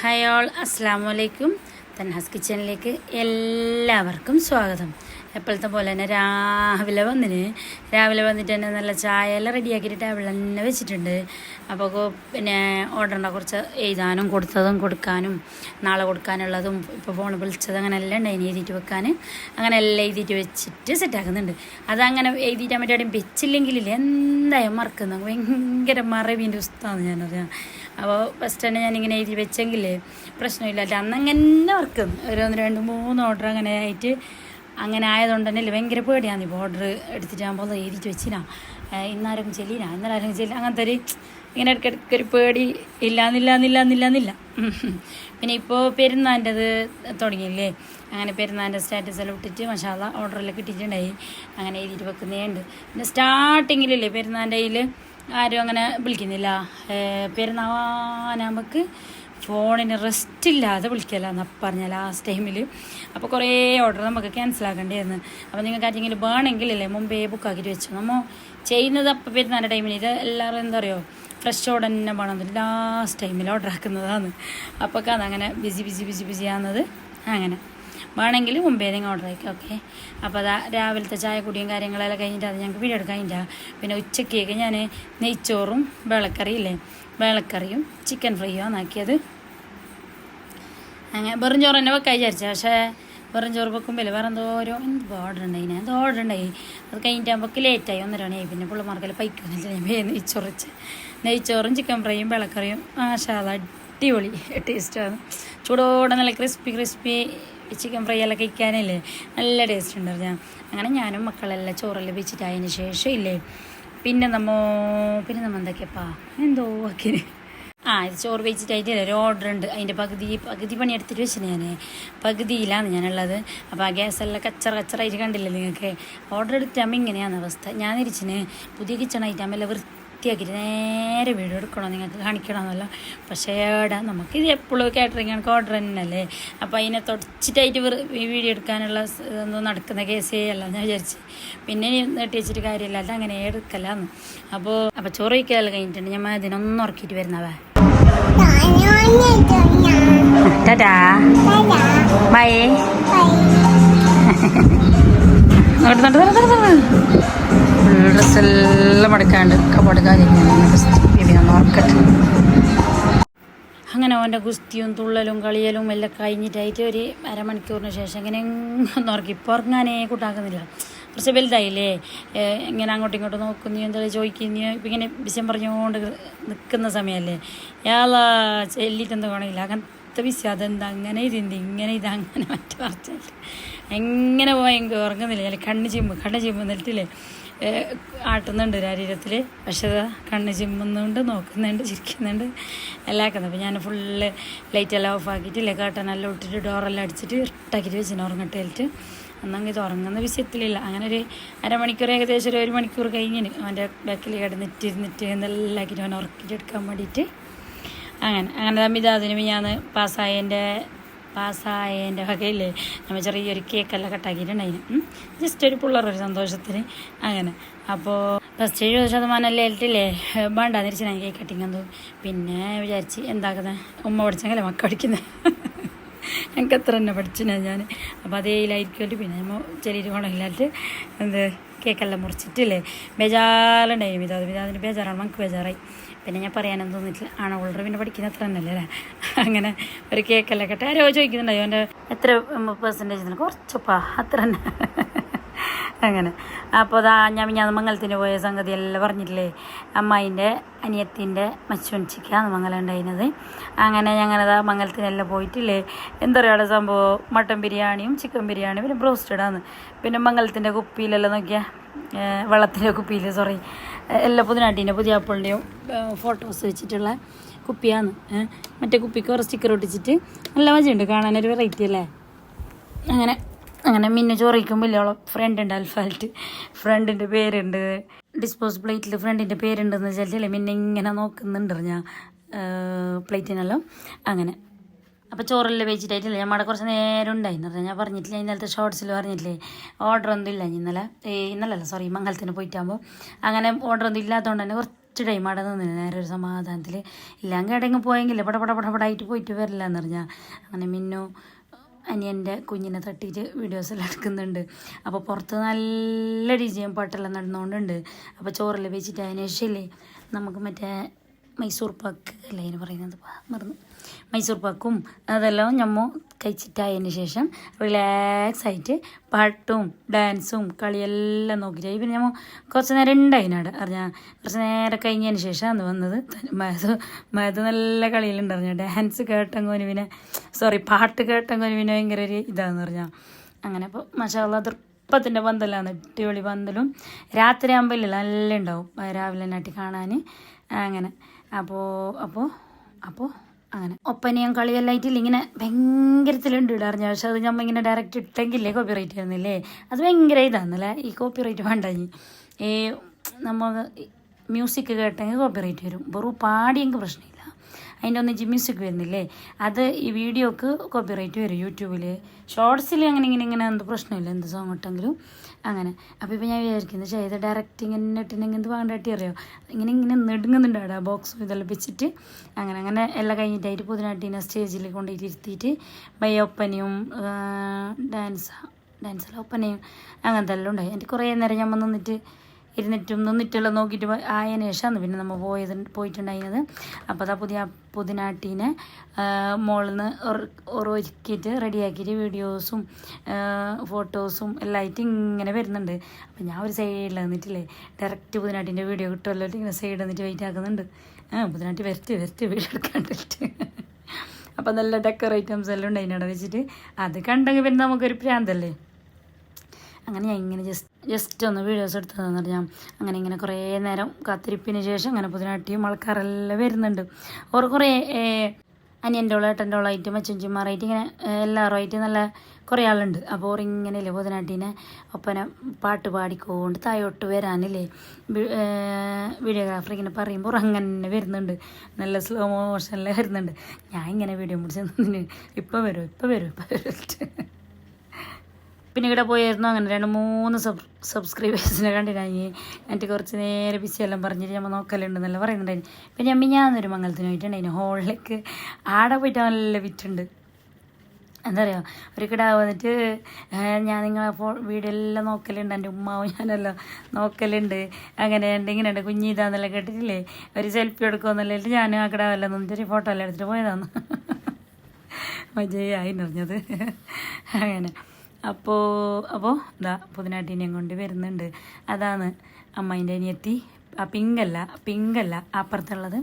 Hi all അസ്സാം വലൈക്കും തൻഹാസ് കിച്ചണിലേക്ക് എല്ലാവർക്കും സ്വാഗതം. എപ്പോഴത്തെ പോലെ തന്നെ രാവിലെ വന്നിന്. രാവിലെ വന്നിട്ട് തന്നെ നല്ല ചായ എല്ലാം റെഡിയാക്കിയിട്ട് ടേബിൾ തന്നെ വെച്ചിട്ടുണ്ട്. അപ്പോൾ പിന്നെ ഓർഡറിനെ കുറച്ച് എഴുതാനും കൊടുത്തതും കൊടുക്കാനും നാളെ കൊടുക്കാനുള്ളതും ഇപ്പോൾ ഫോൺ വിളിച്ചത് അങ്ങനെ എല്ലാം ഉണ്ടായിന് എഴുതിയിട്ട് വെക്കാൻ അങ്ങനെ എല്ലാം എഴുതിയിട്ട് വെച്ചിട്ട് സെറ്റാക്കുന്നുണ്ട് അതങ്ങനെ എഴുതിയിട്ട് മറ്റേ വെച്ചില്ലെങ്കിലില്ല എന്തായാലും മറക്കുന്നത് ഭയങ്കര മറവിന്റെ പുസ്തകമാണ് ഞാനറിയാം അപ്പോൾ ഫസ്റ്റ് തന്നെ ഞാനിങ്ങനെ എഴുതി വെച്ചെങ്കിൽ പ്രശ്നമില്ല അന്നങ്ങനെ ഓർക്കും ഒരു ഒന്ന് രണ്ട് മൂന്ന് ഓർഡർ അങ്ങനെ ആയിട്ട് അങ്ങനെ ആയതുകൊണ്ട് തന്നെ ഭയങ്കര പേടിയാണ് ഈ ബോർഡർ ഓർഡർ എടുത്തിട്ടാകുമ്പോൾ എഴുതിച്ച് വെച്ചിനാ. ഇന്നാരും ചെല്ലിനാ? ഇന്നലാരും ചെല്ലി? അങ്ങനത്തെ ഒരു ഇങ്ങനെ ഇടയ്ക്കിടയ്ക്ക് ഒരു പേടി ഇല്ലാന്നില്ല എന്നില്ല എന്നില്ല എന്നില്ല പിന്നെ ഇപ്പോൾ പെരുന്നാന്റെത് തുടങ്ങിയില്ലേ? അങ്ങനെ പെരുന്നാന്റെ സ്റ്റാറ്റസ് എല്ലാം ഇട്ടിട്ട് മഷാല ഓർഡറെല്ലാം കിട്ടിയിട്ടുണ്ടായി. അങ്ങനെ എഴുതിയിട്ട് വെക്കുന്നതുണ്ട് പിന്നെ സ്റ്റാർട്ടിങ്ങിലില്ലേ പെരുന്നാന്റെ കയ്യിൽ ആരും അങ്ങനെ വിളിക്കുന്നില്ല. പെരുന്നാൾ നമുക്ക് ഫോണിന് റെസ്റ്റ് ഇല്ലാതെ വിളിക്കലാന്ന് പറഞ്ഞ ലാസ്റ്റ് ടൈമിൽ അപ്പോൾ കുറേ ഓർഡർ നമുക്ക് ക്യാൻസൽ ആക്കേണ്ടിയിരുന്നു അപ്പോൾ നിങ്ങൾക്ക് ആരെങ്കിലും വേണമെങ്കിലല്ലേ മുമ്പേ ബുക്ക് ആക്കിയിട്ട് വെച്ചു. നമ്മൾ ചെയ്യുന്നത് അപ്പം പെരുന്നാന്റെ ടൈമിൽ ഇത് എല്ലാവരും എന്താ പറയുക ഫ്രഷ് ഓർഡർ തന്നെ വേണം ലാസ്റ്റ് ടൈമിൽ ഓർഡർ ആക്കുന്നതാണ്. അപ്പോൾ അത് അങ്ങനെ ബിസി ബിസി ബിസി ബിസി ആകുന്നത് അങ്ങനെ. വേണമെങ്കിൽ മുമ്പേ നിങ്ങൾ ഓർഡർ ആക്കി ഓക്കെ അപ്പോൾ അതാ രാവിലത്തെ ചായ കുടിയും കാര്യങ്ങളെല്ലാം കഴിഞ്ഞിട്ട് അത് ഞങ്ങൾക്ക് വീഡിയോ എടുക്കാൻ കഴിഞ്ഞാൽ പിന്നെ ഉച്ചക്കേക്ക് ഞാൻ നെയ്ച്ചോറും വെള്ളക്കറിയില്ലേ വെള്ളക്കറിയും ചിക്കൻ ഫ്രൈയും ആക്കിയത്. അങ്ങനെ വെറും ചോറ് തന്നെ വെക്കാൻ വിചാരിച്ചു. പക്ഷേ വെറും ചോറ് വെക്കുമ്പോൾ വേറെ എന്തോ ഓരോ എന്ത് ഓർഡർ ഉണ്ടായി ഞാൻ എന്തോ ഓർഡർ ഉണ്ടായി. അത് കഴിഞ്ഞിട്ടാകുമ്പോൾ ലേറ്റായി ഒന്നര മണിയായി. പിന്നെ പിള്ളമാർക്കല്ല പൈക്കുന്നില്ല ഞാൻ വേ നെയ്ച്ചോറ് ചിക്കൻ ഫ്രൈയും വെള്ളക്കറിയും. ആശാല അടിപൊളി. ടേസ്റ്റാണ് ചൂടോടെ നല്ല ക്രിസ്പി ക്രിസ്പി ചിക്കൻ ഫ്രൈ എല്ലാം കഴിക്കാനല്ലേ നല്ല ടേസ്റ്റ് ഉണ്ടായിരുന്നു അങ്ങനെ ഞാനും മക്കളെല്ലാം ചോറെല്ലാം വെച്ചിട്ട് ശേഷം ഇല്ലേ പിന്നെ നമ്മോ പിന്നെ നമ്മ എന്തൊക്കെയപ്പാ? എന്തോ ആക്കിന്. ആ ഇത് ചോറ് വെച്ചിട്ടായിട്ട് ഒരു ഓർഡർ ഉണ്ട്. അതിന്റെ പകുതി പകുതി പണി എടുത്തിട്ട് വെച്ചിന് ഞാൻ പകുതിയിലാണ് ഞാനുള്ളത്. അപ്പോൾ ആ ഗ്യാസ് എല്ലാം കച്ചറ കച്ചറായിട്ട് കണ്ടില്ലേ നിങ്ങൾക്ക് ഓർഡർ എടുത്താകുമ്പോൾ ഇങ്ങനെയാണ് അവസ്ഥ. ഞാൻ ഇരിച്ചിന് പുതിയ കിച്ചൺ ഐറ്റം എല്ലാം വൃത്തിയാക്കിയിട്ട് നേരെ വീഡിയോ എടുക്കണോ? നിങ്ങൾക്ക് കാണിക്കണമെന്നല്ല പക്ഷേ ഏടാ നമുക്കിത് എപ്പോഴും കാറ്ററിംഗ് കണക്ക് ഓർഡർ തന്നെയല്ലേ? അപ്പോൾ അതിനെ തുടച്ചിട്ടായിട്ട് വീഡിയോ എടുക്കാനുള്ള ഇതൊന്നും നടക്കുന്ന കേസേ അല്ല ഞാൻ വിചാരിച്ച്. പിന്നെ നീട്ടി വെച്ചിട്ട് കാര്യമില്ല അല്ല അങ്ങനെ എടുക്കലാന്ന്. അപ്പോൾ അപ്പോൾ ചോറ് വയ്ക്കാൻ കഴിഞ്ഞിട്ടുണ്ട്. ഞാൻ അതിനൊന്നും ഉറക്കിയിട്ട് വരുന്നവേ ടാറ്റാ ബൈ ഡ്രസ്സെല്ലാം ഓർക്കട്ടെ അങ്ങനെ അവന്റെ കുസ്തിയും തുള്ളലും കളിയലും എല്ലാം കഴിഞ്ഞിട്ടായിട്ട് ഒരു അരമണിക്കൂറിന് ശേഷം ഉറക്കി ഇപ്പോൾ ഉറങ്ങാനേ കൂട്ടാക്കുന്നില്ല. കുറച്ച് വലുതായില്ലേ ഇങ്ങനെ അങ്ങോട്ടും ഇങ്ങോട്ടും നോക്കുന്നു എന്താ ചോദിക്കുന്നു? ഇപ്പം ഇങ്ങനെ വിഷയം പറഞ്ഞുകൊണ്ട് നിൽക്കുന്ന സമയമല്ലേ ഇയാളാ ചെല്ലിട്ടെന്താ കാണില്ല അങ്ങനത്തെ വിഷയം അതെന്താ അങ്ങനെ ഇതെന്ത് ഇങ്ങനെ ഇത് അങ്ങനെ മറ്റു പറഞ്ഞില്ല എങ്ങനെ പോയി ഉറങ്ങുന്നില്ല. ഞാൻ കണ്ണ് ചിമ്മ് കണ്ണ് ചിമ്മ് എന്നിട്ടില്ലേ? ആട്ടുന്നുണ്ട് ശരീരത്തിൽ പക്ഷേ കണ്ണ് ചിമ്മുന്നുണ്ട് നോക്കുന്നുണ്ട് ചിരിക്കുന്നുണ്ട് എല്ലാം ആക്കുന്നത് അപ്പോൾ ഞാൻ ഫുള്ള് ലൈറ്റെല്ലാം ഓഫ് ആക്കിയിട്ടില്ലേ കട്ടനെല്ലാം ഇട്ടിട്ട് ഡോറെല്ലാം അടിച്ചിട്ട് ഇട്ടാക്കിയിട്ട് വെച്ചിന് ഉറങ്ങട്ടേലിട്ട് അന്നങ്ങ് ഇത് ഉറങ്ങുന്ന വിഷയത്തിലില്ല അങ്ങനെ ഒരു അരമണിക്കൂർ ഏകദേശം ഒരു ഒരു മണിക്കൂർ കഴിഞ്ഞിന് അവന്റെ ബാക്കിൽ കിടന്നിട്ട് ഇരുന്നിട്ട് എന്നെല്ലാം ആക്കിയിട്ട് അവനെ ഉറക്കിയിട്ട് എടുക്കാൻ വേണ്ടിയിട്ട്. അങ്ങനെ അങ്ങനെ തമ്മിത് അതിന് ഞാൻ പാസ്സായതിന്റെ പാസ്സായതിന്റെ വകയില്ലേ നമ്മൾ ചെറിയൊരു കേക്കെല്ലാം കട്ടാക്കിയിട്ടുണ്ടായിരുന്നു ജസ്റ്റ് ഒരു പിള്ളേർ സന്തോഷത്തിന്. അങ്ങനെ അപ്പോൾ ഫസ്റ്റ് എഴുപത് ശതമാനം എല്ലാം ഏറ്റില്ലേ വേണ്ട തിരിച്ച് ഞാൻ കേക്ക് കട്ടിങ് എന്തോ. പിന്നെ വിചാരിച്ച് എന്താക്കുന്നത് ഉമ്മ പഠിച്ചെങ്കിലേ മക്ക പഠിക്കുന്നത് എനിക്ക് അത്ര തന്നെ പഠിച്ചിനാ ഞാൻ അപ്പോൾ അതേ ഇതിലായിരിക്കുമല്ലോ പിന്നെ നമ്മൾ ചെറിയൊരു ഗുണമില്ലായിട്ട് എന്ത് കേക്കെല്ലാം മുറിച്ചിട്ടില്ലേ? ബേജാലുണ്ടായി മിതാ അതിന് ബേജാറാണ് നമുക്ക് ബേജാറായി. പിന്നെ ഞാൻ പറയാനൊന്നും തോന്നിയിട്ടില്ല ആണ് ഓൾറെഡി പിന്നെ പഠിക്കുന്ന അത്ര തന്നെയല്ലേ അല്ലേ? അങ്ങനെ ഒരു കേക്കെല്ലാം കെട്ടെ ആരോ ചോദിക്കുന്നുണ്ടായി അവന്റെ എത്ര പെർസെന്റേജ് കുറച്ചപ്പാ അത്ര തന്നെ. അങ്ങനെ. അപ്പോൾ അതാ ഞാൻ ഞാൻ മംഗലത്തിന് പോയ സംഗതി എല്ലാം പറഞ്ഞിട്ടില്ലേ? അമ്മായിന്റെ അനിയത്തിന്റെ മച്ചുവൻച്ചിക്കാണ് മംഗലം ഉണ്ടായിരുന്നത്. അങ്ങനെ ഞങ്ങളതാ മംഗലത്തിനെല്ലാം പോയിട്ടില്ലേ? എന്താ പറയുക അവിടെ സംഭവം? മട്ടൻ ബിരിയാണിയും ചിക്കൻ ബിരിയാണിയും പിന്നെ ബ്രോസ്റ്റഡാണ് പിന്നെ മംഗലത്തിന്റെ കുപ്പിയിലെല്ലാം നോക്കിയാൽ വെള്ളത്തിന്റെ കുപ്പിയിൽ സോറി എല്ലാ പുതിനാട്ടിന്റെ പുതിയ ആപ്പിളിന്റെയും ഫോട്ടോസ് വെച്ചിട്ടുള്ള കുപ്പിയാണ്. മറ്റേ കുപ്പിക്ക് കുറേ സ്റ്റിക്കർ ഒട്ടിച്ചിട്ട് നല്ല മജയുണ്ട് കാണാനൊരു വെറൈറ്റി അല്ലേ? അങ്ങനെ അങ്ങനെ മിന്നു ചോറിക്കുമ്പോൾ ഇല്ല ഫ്രണ്ട് ഉണ്ട് അൽഫാൽറ്റ് ഫ്രണ്ടിന്റെ പേരുണ്ട്. ഡിസ്പോസ് പ്ലേറ്റിൽ ഫ്രണ്ടിന്റെ പേരുണ്ടെന്ന് വെച്ചാൽ മിന്നെ ഇങ്ങനെ നോക്കുന്നുണ്ട് ഞാൻ. പ്ലേറ്റിനെല്ലാം അങ്ങനെ. അപ്പോൾ ചോറെല്ലാം വെച്ചിട്ടായിട്ടില്ല? അവിടെ കുറച്ച് നേരം ഉണ്ടായിരുന്നു. പറഞ്ഞാൽ ഞാൻ പറഞ്ഞിട്ടില്ല ഇന്നലത്തെ ഷോർട്സിൽ പറഞ്ഞിട്ടില്ലേ? ഓർഡർ ഒന്നും ഇല്ല ഇന്നലെ. ഏ ഇന്നലല്ല സോറി മംഗലത്തിന് പോയിട്ടാകുമ്പോൾ അങ്ങനെ ഓർഡർ ഒന്നും ഇല്ലാത്തതുകൊണ്ട് തന്നെ കുറച്ച് ടൈം അവിടെ നിന്ന് നേരെ ഒരു സമാധാനത്തിൽ ഇല്ലെങ്കിൽ എവിടെയെങ്കിലും പോയെങ്കിൽ പട പട പട പടായിട്ട് പോയിട്ട് വരില്ല എന്ന് പറഞ്ഞാൽ അങ്ങനെ മിന്നു അനിയന്റെ കുഞ്ഞിനെ തട്ടിയിട്ട് വീഡിയോസ് എല്ലാം എടുക്കുന്നുണ്ട്. അപ്പോൾ പുറത്ത് നല്ല രുചിയും പാട്ടെല്ലാം നടന്നുകൊണ്ടുണ്ട് അപ്പോൾ ചോറെല്ലാം വെച്ചിട്ട് അതിന് നമുക്ക് മറ്റേ മൈസൂർ പാക്ക് അല്ലേ അതിന് പറയുന്നത്? മറന്നു. മൈസൂർ പാക്കും. അതെല്ലാം ഞമ്മ കഴിച്ചിട്ടായതിന് ശേഷം റിലാക്സ് ആയിട്ട് പാട്ടും ഡാൻസും കളിയെല്ലാം നോക്കിയിട്ട് പിന്നെ ഞമ്മ കുറച്ച് നേരം ഉണ്ടായിനാട് അറിഞ്ഞാൽ കുറച്ച് നേരം കഴിഞ്ഞതിന് ശേഷമാണ് വന്നത് മത് മത് നല്ല കളിയിലുണ്ടറിഞ്ഞ ഡാൻസ് കേട്ടെങ്കോന് പിന്നെ സോറി പാട്ട് കേട്ടെങ്കോന് പിന്നെ ഭയങ്കര ഒരു ഇതാന്ന് പറഞ്ഞാൽ അങ്ങനെ അപ്പോൾ മഷാല്ല തൃപ്പത്തിന്റെ പന്തലാണ് അടിപൊളി പന്തലും. രാത്രി ആകുമ്പോൾ നല്ല ഉണ്ടാവും രാവിലെ നാട്ടി കാണാൻ അങ്ങനെ. അപ്പോൾ അപ്പോൾ അപ്പോൾ അങ്ങനെ. കളിയെല്ലാം ആയിട്ടില്ല ഇങ്ങനെ ഭയങ്കരത്തിലുണ്ട് ഇടാറിഞ്ഞ. പക്ഷെ അത് നമ്മൾ ഇങ്ങനെ ഡയറക്റ്റ് ഇട്ടെങ്കിലേ കോപ്പി റൈറ്റ് ആയിരുന്നില്ലേ അത് ഭയങ്കര ഇതാന്നല്ലേ? ഈ കോപ്പി റൈറ്റ് വേണ്ട. ഈ നമ്മൾ മ്യൂസിക് കേട്ടെങ്കിൽ കോപ്പി റൈറ്റ് വരും. വെറും പാടിയെങ്കിൽ പ്രശ്നമില്ല. അതിന്റെ ഒന്നിച്ച് മ്യൂസിക് വരുന്നില്ലേ? അത് ഈ വീഡിയോക്ക് കോപ്പി റൈറ്റ് വരും യൂട്യൂബിൽ ഷോർട്സിൽ അങ്ങനെ ഇങ്ങനെ ഇങ്ങനെ എന്ത് പ്രശ്നമില്ല. എന്ത് സോങ് ഇട്ടെങ്കിലും. അങ്ങനെ. അപ്പോൾ ഇപ്പോൾ ഞാൻ വിചാരിക്കുന്നത് ചെയ്ത ഡയറക്റ്റ് ഇങ്ങനെ എന്ത് വേണ്ടിട്ട് അറിയോ? ഇങ്ങനെ ഇങ്ങനെ നെടുങ്ങുന്നുണ്ട് അവിടെ ബോക്സ് ഇതെല്ലാം വെച്ചിട്ട്. അങ്ങനെ അങ്ങനെ എല്ലാം കഴിഞ്ഞിട്ടായിട്ട് പുതിനാട്ടിനെ സ്റ്റേജിൽ കൊണ്ടുപോയിട്ട് ഇരുത്തിയിട്ട് ബയ്യൊപ്പനയും ഡാൻസ് ഡാൻസിലെ ഒപ്പനയും അങ്ങനത്തെ എല്ലാം ഉണ്ടായി. എനിക്ക് കുറേ നേരം ഞാൻ നിന്നിട്ട് ഇരുന്നിട്ടും നിന്നിട്ടുള്ള നോക്കിയിട്ട് ആയതിനു ശേഷമാണ് പിന്നെ നമ്മൾ പോയത് പോയിട്ടുണ്ടായിരുന്നത്. അപ്പോൾ അതാ പുതിയ പുതിനാട്ടീനെ മോളിൽ നിന്ന് ഒരുക്കിയിട്ട് റെഡിയാക്കിയിട്ട് വീഡിയോസും ഫോട്ടോസും എല്ലാം ആയിട്ട് ഇങ്ങനെ വരുന്നുണ്ട്. അപ്പം ഞാൻ ഒരു സൈഡിൽ നിന്നിട്ടില്ലേ ഡയറക്റ്റ് പുതിനാട്ടിന്റെ വീഡിയോ കിട്ടുമല്ലോ ഇങ്ങനെ സൈഡിൽ നിന്നിട്ട് വെയിറ്റ് ആക്കുന്നുണ്ട്. ആ പുതിനാട്ടി വരച്ച് വരച്ച് വീഡിയോ എടുക്കാണ്ടിട്ട്. അപ്പം നല്ല ഡെക്കർ ഐറ്റംസ് എല്ലാം ഉണ്ട് അതിനോട് വെച്ചിട്ട്. അത് കണ്ടെങ്കിൽ പിന്നെ നമുക്കൊരു പ്രാന്തല്ലേ? അങ്ങനെ ഞാൻ ഇങ്ങനെ ജസ്റ്റ് ജസ്റ്റ് ഒന്ന് വീഡിയോസ് എടുത്തതെന്ന് ഞാൻ അങ്ങനെ ഇങ്ങനെ കുറേ നേരം കാത്തിരിപ്പിന് ശേഷം അങ്ങനെ പുതിനാട്ടിയും ആൾക്കാരെല്ലാം വരുന്നുണ്ട്. ഓർ കുറേ അനിയന്റെ ഉള്ള ഏട്ടന്റെ ഉള്ളായിട്ട് മച്ചുഞ്ചിമാറായിട്ട് ഇങ്ങനെ എല്ലാവരുമായിട്ട് നല്ല കുറേ ആളുണ്ട്. അപ്പോൾ ഓർ ഇങ്ങനെയല്ലേ പുതിനാട്ടീനെ ഒപ്പന പാട്ട് പാടിക്കൊണ്ട് തായോട്ട് വരാനില്ലേ? വീഡിയോഗ്രാഫർ ഇങ്ങനെ പറയുമ്പോൾ അങ്ങനെ വരുന്നുണ്ട്. നല്ല സ്ലോ മോഷനിൽ വരുന്നുണ്ട്. ഞാൻ ഇങ്ങനെ വീഡിയോ മുടിച്ചു ഇപ്പോൾ വരും ഇപ്പോൾ വരും ഇപ്പോൾ വരും. പിന്നെ ഇവിടെ പോയായിരുന്നു അങ്ങനെ രണ്ട് മൂന്ന് സബ് സബ്സ്ക്രൈബേഴ്സിനെ കണ്ടിട്ടായി എന്നിട്ട് കുറച്ച് നേരെ എല്ലാം പറഞ്ഞിട്ട് നമ്മൾ നോക്കലുണ്ടെന്നല്ല പറയുന്നുണ്ടായിരുന്നു പിന്നെ അമ്മ ഞാനൊരു മംഗലത്തിന് പോയിട്ടുണ്ടായിരുന്നു ഹോളിലേക്ക് ആടെ പോയിട്ട് നല്ല വിറ്റുണ്ട്. എന്താ പറയുക ഒരു കിടാവ് വന്നിട്ട് ഞാൻ നിങ്ങളെ ഫോ വീഡിയോ എല്ലാം നോക്കലുണ്ട്. എന്റെ ഉമ്മാവും ഞാനെല്ലാം നോക്കലുണ്ട്. അങ്ങനെ ഉണ്ട് ഇങ്ങനെ ഉണ്ട് കുഞ്ഞിതാന്നെല്ലാം കേട്ടിട്ടില്ലേ? ഒരു സെൽഫി എടുക്കുമെന്നല്ല ഞാൻ ആ കിടാവെല്ലാം നിന്നിട്ട് ഫോട്ടോ എല്ലാം എടുത്തിട്ട് പോയതാണ് മജയായി നിറഞ്ഞത് അങ്ങനെ. അപ്പോൾ അപ്പോൾ ഇതാ പുതിനാട്ടിനെയും കൊണ്ട് വരുന്നുണ്ട്. അതാണ് അമ്മേന്റെ അനിയത്തി. ആ പിങ്കല്ല പിങ്കല്ല അപ്പുറത്തുള്ളത്.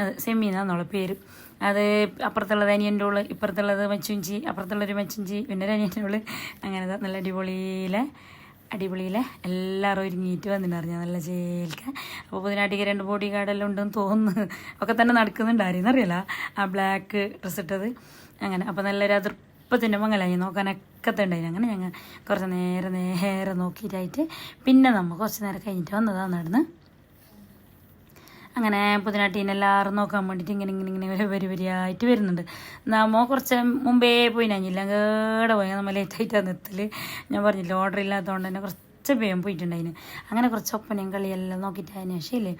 അത് സെമീനാന്നുള്ള പേര്. അത് അപ്പുറത്തുള്ളത് അനിയന്റെ ഉള്ളു ഇപ്പുറത്തുള്ളത് മച്ചുഞ്ചി അപ്പുറത്തുള്ളൊരു മച്ചുഞ്ചി പിന്നെ ഒരു അനിയന്റെ ഉള്ളു. അങ്ങനെ നല്ല അടിപൊളിയിലെ അടിപൊളിയിലെ എല്ലാവരും ഒരുങ്ങിയിട്ട് വന്നിട്ടറിഞ്ഞാൽ നല്ല ചേൽക്ക അപ്പോൾ പുതിനാട്ടിക്ക് രണ്ട് ബോഡി ഗാർഡെല്ലാം ഉണ്ടെന്ന് തോന്നുന്നു. ഒക്കെ തന്നെ നടക്കുന്നുണ്ട്. ആരെയെന്നറിയില്ല. ആ ബ്ലാക്ക് ഡ്രസ്സ് ഇട്ടത് അങ്ങനെ അപ്പോൾ നല്ലൊരു അതിർപ്പത്തിന്റെ മംഗലായി നോക്കാനൊക്കെ തന്നെ അങ്ങനെ ഞങ്ങൾ കുറച്ച് നേരം നേരെ നോക്കിയിട്ടായിട്ട് പിന്നെ നമ്മൾ കുറച്ച് നേരം കഴിഞ്ഞിട്ട് വന്നതാണ് നടന്ന് അങ്ങനെ പുതിനാട്ടീനെ എല്ലാവരും നോക്കാൻ വേണ്ടിയിട്ട് ഇങ്ങനെ ഇങ്ങനെ ഇങ്ങനെ ഒരു വരി വരിയായിട്ട് വരുന്നുണ്ട്. നമ്മ കുറച്ച് മുമ്പേ പോയി ഞാനില്ല കേടെ പോയി. നമ്മൾ ലേറ്റായിട്ടാണ് നിർത്തൽ ഞാൻ പറഞ്ഞില്ല ഓർഡർ ഇല്ലാത്തതുകൊണ്ട് തന്നെ കുറച്ച് വേഗം പോയിട്ടുണ്ടായിന്. അങ്ങനെ കുറച്ച് ഒപ്പനയും കളിയെല്ലാം നോക്കിയിട്ട് അതിന് ശേഷം ഇല്ലേ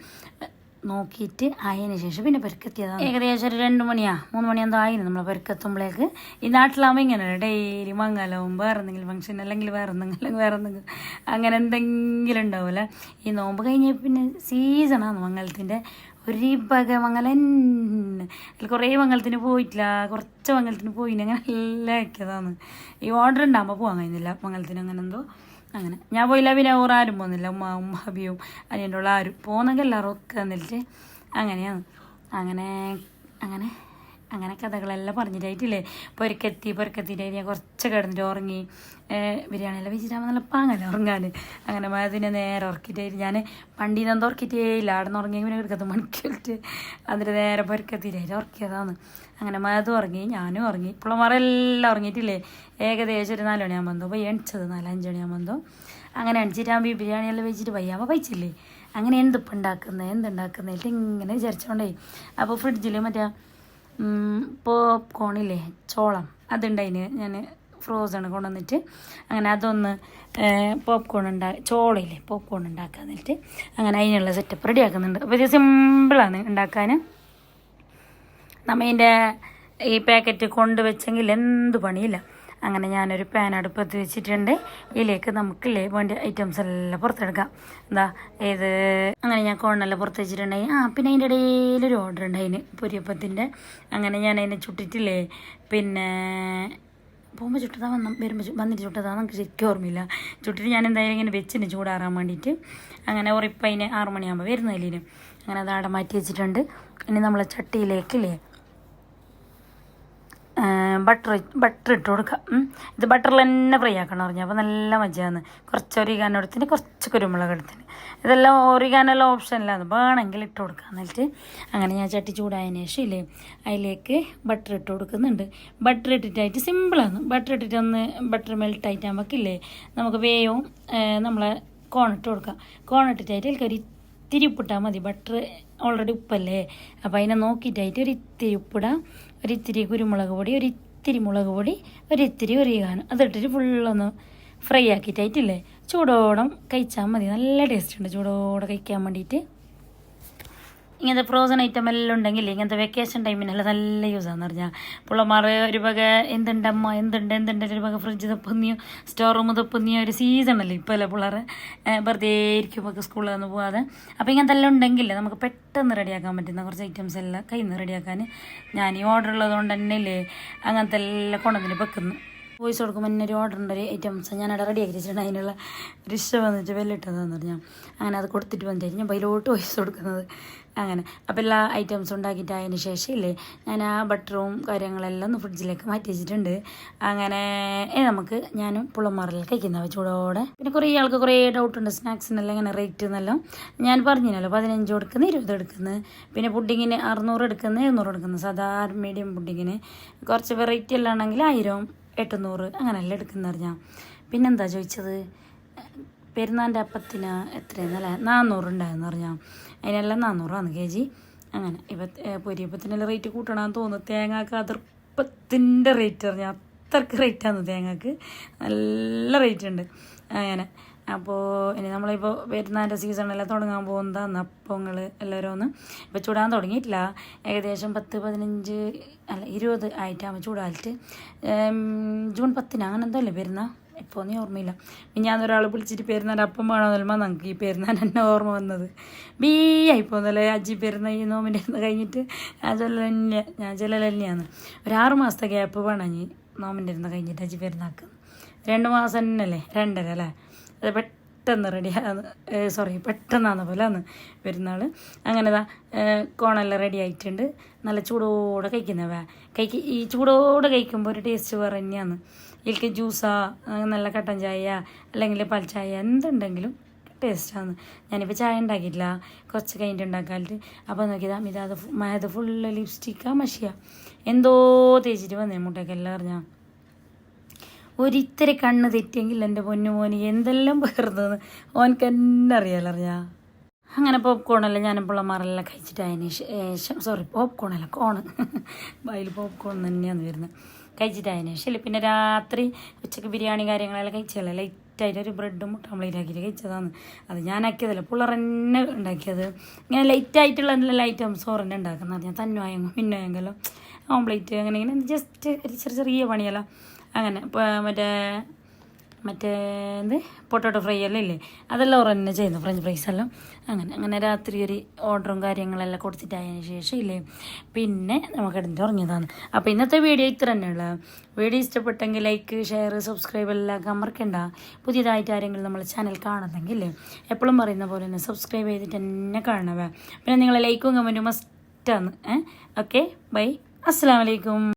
നോക്കിയിട്ട് ആയതിനു ശേഷം പിന്നെ പെരുക്കെത്തിയതാണ്. ഏകദേശം രണ്ട് മണിയാ. മൂന്ന് മണി ആയിരുന്നു നമ്മൾ പെരുക്കെത്തുമ്പോഴേക്ക് ഈ നാട്ടിലാകുമ്പോൾ ഇങ്ങനെ ഡെയിലി മംഗലവും വേറെ എന്തെങ്കിലും ഫംഗ്ഷൻ അല്ലെങ്കിൽ വേറെ എന്തെങ്കിലും വേറെ എന്തെങ്കിലും അങ്ങനെ എന്തെങ്കിലും ഉണ്ടാവില്ല? ഈ നോമ്പ് കഴിഞ്ഞ പിന്നെ സീസണാണ് മംഗലത്തിന്റെ ഒരു പക മംഗലൻ അതിൽ കുറേ മംഗലത്തിന് പോയിട്ടില്ല. കുറച്ച് മംഗലത്തിന് പോയിന്. അങ്ങനെ എല്ലാം ആക്കിയതാണ്. ഈ ഓർഡർ ഉണ്ടാകുമ്പോൾ പോകാൻ കഴിഞ്ഞില്ല മംഗലത്തിന് അങ്ങനെ എന്തോ. അങ്ങനെ. ഞാൻ പോയില്ല പിന്നെ ഓർ ആരും പോകുന്നില്ല ഉമ്മ ഉമ്മ ഹബിയും അനിയന്റെ ഉള്ള ആരും. പോകുന്നെങ്കിൽ എല്ലാവരും ഒക്കെ എന്നിട്ട് അങ്ങനെയാണ്. അങ്ങനെ അങ്ങനെ അങ്ങനെ കഥകളെല്ലാം പറഞ്ഞിട്ടായിട്ടില്ലേ? പൊരുക്കെത്തി പൊരുക്കെത്തിയിട്ട് ഞാൻ കുറച്ച് കിടന്നിട്ട് ഉറങ്ങി. ബിരിയാണിയെല്ലാം വെച്ചിട്ടാകുമ്പോൾ നല്ല പാങ്ങല്ല ഉറങ്ങാൻ അങ്ങനെ പിന്നെ നേരെ ഉറക്കിയിട്ട് ഞാൻ വണ്ടി നിന്ന് ഉറക്കിയിട്ടേ ഇല്ല. അവിടെ നിന്ന് ഉറങ്ങി പിന്നെ എടുക്കത്ത് മണിക്കൂറിട്ട് അതിന്റെ നേരെ പൊരുക്കെത്തിയിട്ടായിട്ട് ഉറക്കിയതാണ്. അങ്ങനെ മതും ഉറങ്ങി ഞാനും ഉറങ്ങി. പിള്ളമാരെല്ലാം ഉറങ്ങിയിട്ടില്ലേ? ഏകദേശം ഒരു നാല് മണിയാകുമ്പോൾ എന്തോ പോയി എണിച്ചത്. നാല് മണിയാകുമ്പോൾ എന്തോ. അങ്ങനെ എണിച്ചിട്ടാകുമ്പോൾ ഈ ബിരിയാണിയെല്ലാം വെച്ചിട്ട് വയ്യാകുമ്പോൾ പൈച്ചില്ലേ? അങ്ങനെ എന്തിപ്പോൾ ഉണ്ടാക്കുന്നത് എന്തുണ്ടാക്കുന്നതിട്ട് ഇങ്ങനെ വിചാരിച്ചോണ്ടേ. അപ്പോൾ ഫ്രിഡ്ജിൽ മറ്റേ പോപ്കോണില്ലേ ചോളം. അതുണ്ടായിന് ഞാൻ ഫ്രോസൺ കൊണ്ടുവന്നിട്ട്. അങ്ങനെ അതൊന്ന് പോപ്കോൺ ഉണ്ടാ ചോളയില്ലേ പോപ്കോൺ ഉണ്ടാക്കാൻ എന്നിട്ട് അങ്ങനെ അതിനുള്ള സെറ്റപ്പ് റെഡി ആക്കുന്നുണ്ട്. അപ്പോൾ ഇത് സിമ്പിളാണ് ഉണ്ടാക്കാൻ നമ്മ ഈ പാക്കറ്റ് കൊണ്ടുവച്ചെങ്കിൽ എന്ത് പണിയില്ല. അങ്ങനെ ഞാനൊരു പാൻ അടുപ്പത്ത് വെച്ചിട്ടുണ്ട്. ഇതിലേക്ക് നമുക്കില്ലേ വേണ്ട ഐറ്റംസ് എല്ലാം പുറത്തെടുക്കാം. എന്താ ഏത് അങ്ങനെ ഞാൻ കോണെല്ലാം പുറത്ത് വെച്ചിട്ടുണ്ടായി ആ പിന്നെ അതിന്റെ ഇടയിലൊരു ഓർഡർ ഉണ്ട് അതിന് പൊരിയപ്പത്തിന്റെ. അങ്ങനെ ഞാൻ അതിനെ ചുട്ടിട്ടില്ലേ? പിന്നെ പോകുമ്പോൾ ചുട്ടതാ വന്ന വരുമ്പോൾ വന്നിട്ട് ചുട്ടതാ നമുക്ക് ശരിക്കും ഓർമ്മയില്ല. ചുട്ടിട്ട് ഞാൻ എന്തായാലും ഇങ്ങനെ വെച്ചിന് ചൂടാറാൻ വേണ്ടിയിട്ട് അങ്ങനെ ഉറപ്പതിന് ആറ് മണിയാകുമ്പോൾ വരുന്നതിന് അങ്ങനെ അത് മാറ്റി വെച്ചിട്ടുണ്ട്. ഇനി നമ്മളെ ചട്ടിയിലേക്കില്ലേ ബട്ടർ ബട്ടർ ഇട്ട് കൊടുക്കുക ഇത് ബട്ടറിൽ തന്നെ ഫ്രൈ ആക്കണം പറഞ്ഞു. അപ്പോൾ നല്ല മജയാണ് കുറച്ച് ഒരിഗാനോ എടുത്തിന് കുറച്ച് കുരുമുളക് എടുത്തിന്. ഇതെല്ലാം ഒരിഗാനെല്ലാം ഓപ്ഷനിലാണ് വേണമെങ്കിൽ ഇട്ട് കൊടുക്കാം. എന്നിട്ട് അങ്ങനെ ഞാൻ ചട്ടി ചൂടായതിന് ശേഷം ഇല്ലേ അതിലേക്ക് ബട്ടർ ഇട്ട് കൊടുക്കുന്നുണ്ട്. ബട്ടർ ഇട്ടിട്ടായിട്ട് സിമ്പിളാണ് ബട്ടർ ഇട്ടിട്ട് ഒന്ന് ബട്ടർ മെൽറ്റ് നമുക്കില്ലേ നമുക്ക് വേവും നമ്മളെ കോണിട്ട് കൊടുക്കുക കൊടുക്കാം. കോൺ ഇട്ടിട്ടായിട്ട് അതിലേക്ക് ഒരു ഇത്തിരി ഉപ്പിട്ടാൽ മതി. ബട്ടർ ഓൾറെഡി ഉപ്പല്ലേ? അപ്പോൾ അതിനെ നോക്കിയിട്ടായിട്ട് ഒരു ഇത്തിരി ഉപ്പിടാം ഒരു ഇത്തിരി കുരുമുളക് പൊടി ഒരു ഇത്തിരി മുളക് പൊടി ഒരു ഇത്തിരി ഒരികാനും അതിട്ടിട്ട് ഫുള്ളൊന്ന് ഫ്രൈ ആക്കിയിട്ടായിട്ടില്ലേ? ചൂടോടം കഴിച്ചാൽ മതി. നല്ല ടേസ്റ്റ് ഉണ്ട്. ചൂടോടെ കഴിക്കാൻ വേണ്ടിയിട്ട്. ഇങ്ങനത്തെ ഫ്രോസൺ ഐറ്റം എല്ലാം ഉണ്ടെങ്കിൽ ഇങ്ങനത്തെ വെക്കേഷൻ ടൈമിനെല്ലാം നല്ല യൂസാന്ന് പറഞ്ഞാൽ പിള്ളമാർ ഒരു പക എന്തുണ്ട് അമ്മ? എന്തുണ്ട്? എന്തുണ്ട്? ഒരു വക ഫ്രിഡ്ജ് തപ്പുന്നിയോ? സ്റ്റോർ റൂം തപ്പുന്നിയോ? ഒരു സീസണല്ലേ ഇപ്പോൾ അല്ലേ പിള്ളേർ? വെറുതെ ഇരിക്കുമ്പോൾ സ്കൂളിൽ നിന്ന് പോകാതെ അപ്പോൾ ഇങ്ങനത്തെ എല്ലാം ഉണ്ടെങ്കിൽ നമുക്ക് പെട്ടെന്ന് റെഡിയാക്കാൻ പറ്റുന്ന കുറച്ച് ഐറ്റംസ് എല്ലാം കയ്യിൽ നിന്ന് റെഡിയാക്കാൻ ഞാൻ ഈ ഓർഡർ ഉള്ളതുകൊണ്ട് തന്നെ ഇല്ലേ അങ്ങനത്തെ എല്ലാം കൊണ്ടുവന്നിട്ട് വെക്കുന്നു. വോയിസ് കൊടുക്കുമ്പോൾ എന്നെ ഒരു ഓർഡർ ഉണ്ട് ഒരു ഐറ്റംസ് ഞാൻ അവിടെ റെഡി ആക്കി അതിനുള്ള റിഷ വന്നിട്ട് വെല്ലിട്ടതെന്ന് പറഞ്ഞാൽ അങ്ങനെ അത് കൊടുത്തിട്ട് വന്നിട്ട് ഞാൻ അതിലോട്ട് വോയിസ് കൊടുക്കുന്നത്. അങ്ങനെ. അപ്പോൾ എല്ലാ ഐറ്റംസും ഉണ്ടാക്കിയിട്ട് അതിന് ശേഷം ഇല്ലേ ഞാൻ ആ ബട്ടറും കാര്യങ്ങളെല്ലാം ഒന്ന് ഫ്രിഡ്ജിലേക്ക് മാറ്റി വെച്ചിട്ടുണ്ട്. അങ്ങനെ നമുക്ക് ഞാനും പുളമാറിൽ കഴിക്കുന്ന ചൂടോടെ പിന്നെ കുറേ ആൾക്ക് കുറേ ഡൗട്ടുണ്ട് സ്നാക്സിനെല്ലാം ഇങ്ങനെ റേറ്റ് എന്നെല്ലാം ഞാൻ പറഞ്ഞില്ലല്ലോ പതിനഞ്ച് കൊടുക്കുന്നത് ഇരുപത് എടുക്കുന്നത് പിന്നെ പുഡിങ്ങിന് അറുന്നൂറ് എടുക്കുന്നത് എഴുന്നൂറ് എടുക്കുന്നത് സാധാരണ മീഡിയം പുഡിങ്ങിന് കുറച്ച് വെറൈറ്റി എല്ലാം ആണെങ്കിൽ ആയിരം. എട്ടുന്നൂറ് അങ്ങനെയല്ല പിന്നെ പിന്നെന്താ ചോദിച്ചത്? പെരുന്നാന്റെ അപ്പത്തിന് എത്രയെന്നല്ലേ? നാന്നൂറുണ്ടായെന്ന് പറഞ്ഞാൽ അതിനെല്ലാം നാന്നൂറാണ് കെ ജി. അങ്ങനെ. ഇപ്പം പൊരിയപ്പത്തിനെല്ലാം റേറ്റ് കൂട്ടണമെന്ന് തോന്നുന്നു. തേങ്ങാക്ക് അതിർപ്പത്തിന്റെ റേറ്റ് പറഞ്ഞാൽ അത്രയ്ക്ക് റേറ്റാണ് തേങ്ങാക്ക്. നല്ല റേറ്റ് ഉണ്ട് അങ്ങനെ. അപ്പോൾ ഇനി നമ്മളിപ്പോൾ പെരുന്നാന്റെ സീസണെല്ലാം തുടങ്ങാൻ പോകുന്നതാണ് അപ്പങ്ങൾ എല്ലാവരും ഒന്ന് ഇപ്പോൾ ചൂടാൻ തുടങ്ങിയിട്ടില്ല. ഏകദേശം പത്ത് പതിനഞ്ച് അല്ല ഇരുപത് ആയിട്ടാകുമ്പോൾ ചൂടാലിട്ട് ജൂൺ പത്തിന് അങ്ങനെ എന്തോ അല്ലേ പെരുന്നാ? ഇപ്പോൾ ഒന്നും ഓർമ്മയില്ല. ഞാൻ ഒരാൾ വിളിച്ചിട്ട് പെരുന്നാൻ അപ്പം വേണമെന്നല്ല നമുക്ക് ഈ പെരുന്നാൻ എന്നെ ഓർമ്മ വന്നത്. ബീ ആയിപ്പോന്നല്ലേ? അജി പെരുന്ന ഈ നോമിന്റെ കഴിഞ്ഞിട്ട് ഞാൻ ചെല്ലലന്യ ഞാൻ ചൊല്ലൽ ഒരു ആറ് മാസത്തെ ഗ്യാപ്പ് വേണം ഇനി നോമിന്റെ ഇരുന്ന് കഴിഞ്ഞിട്ട് അജി പെരുന്നാക്ക്. രണ്ട് മാസം തന്നെ അല്ലേ രണ്ടര അല്ലേ? അത് പെട്ടെന്ന് റെഡിയാണ് സോറി പെട്ടെന്നാണ് പോലെ ആണ് പെരുന്നാൾ അങ്ങനെ ഇതാ കോണെല്ലാം റെഡി ആയിട്ടുണ്ട്. നല്ല ചൂടോടെ കഴിക്കുന്നവ കഴിക്ക് ഈ ചൂടോടെ കഴിക്കുമ്പോൾ ഒരു ടേസ്റ്റ് വേറെ തന്നെയാണ്. ഇതിലേക്ക് ജ്യൂസാ നല്ല കട്ടൻ ചായ അല്ലെങ്കിൽ പാൽ ചായ എന്തുണ്ടെങ്കിലും ടേസ്റ്റാണ് ഞാനിപ്പോൾ ചായ ഉണ്ടാക്കിയില്ല കുറച്ച് കഴിഞ്ഞിട്ട് ഉണ്ടാക്കാലിട്ട് അപ്പോൾ നോക്കിയതാ ഇതാ അത് മയത് ഫുള്ള് ലിപ്സ്റ്റിക്കാ മഷിയ. എന്തോ തേച്ചിട്ട് വന്നേ മുട്ടയ്ക്കെല്ലാം അറിഞ്ഞാൽ ഒരിത്തിരി കണ്ണ് തെറ്റിയെങ്കിൽ എന്റെ പൊന്നു മോന് എന്തെല്ലാം പേർന്നത് ഓനക്ക് എന്നെ അറിയാലറിയാ. അങ്ങനെ പോപ്കോണെല്ലാം ഞാൻ പിള്ളമാരെല്ലാം കഴിച്ചിട്ട് അതിന് ശേഷം സോറി പോപ്കോണല്ല കോണ് ബയിൽ പോപ്കോൺ തന്നെയാണ് വരുന്നത്. കഴിച്ചിട്ട് അതിന് ശേഷം പിന്നെ രാത്രി ഉച്ചയ്ക്ക് ബിരിയാണി കാര്യങ്ങളെല്ലാം കഴിച്ചതല്ലേ? ലൈറ്റായിട്ട് ഒരു ബ്രെഡും മുട്ട ഓംലേറ്റ് ആക്കിയിട്ട് കഴിച്ചതാണ്. അത് ഞാൻ ആക്കിയതല്ല പിള്ളേർ തന്നെ ഉണ്ടാക്കിയത്. ഇങ്ങനെ ലൈറ്റായിട്ടുള്ള എന്തെല്ലാം ഐറ്റംസ് ഓറന്നെ ഉണ്ടാക്കുന്നത്. ഞാൻ തന്നുവായെങ്കിലും പിന്നെയെങ്കിലും ഓംലേറ്റ് അങ്ങനെ ഇങ്ങനെ ജസ്റ്റ് ഒരു ചെറിയ ചെറിയ പണിയല്ല. അങ്ങനെ മറ്റേ മറ്റേ എന്ത്? പൊട്ടോട്ടോ ഫ്രൈ എല്ലാം ഇല്ലേ? അതെല്ലാം തന്നെ ചെയ്യുന്നു ഫ്രഞ്ച് ഫ്രൈസ് എല്ലാം. അങ്ങനെ അങ്ങനെ രാത്രി ഒരു ഓർഡറും കാര്യങ്ങളെല്ലാം കൊടുത്തിട്ടായതിനു ശേഷം ഇല്ലേ? പിന്നെ നമുക്ക് ഇടഞ്ഞിട്ട് ഉറങ്ങിയതാണ്. അപ്പോൾ ഇന്നത്തെ വീഡിയോ ഇത്ര തന്നെയുള്ള. വീഡിയോ ഇഷ്ടപ്പെട്ടെങ്കിൽ ലൈക്ക് ഷെയർ സബ്സ്ക്രൈബ് എല്ലാം മറക്കണ്ട പുതിയതായിട്ട് ആരെങ്കിലും നമ്മൾ ചാനൽ കാണുന്നെങ്കിൽ ഇല്ലേ? എപ്പോഴും പറയുന്ന പോലെ തന്നെ സബ്സ്ക്രൈബ് ചെയ്തിട്ട് തന്നെ കാണണവേ പിന്നെ നിങ്ങളെ ലൈക്കും കമന്റും മസ്റ്റാണ് ഏഹ് ഓക്കെ ബൈ അസ്സാം വലൈക്കും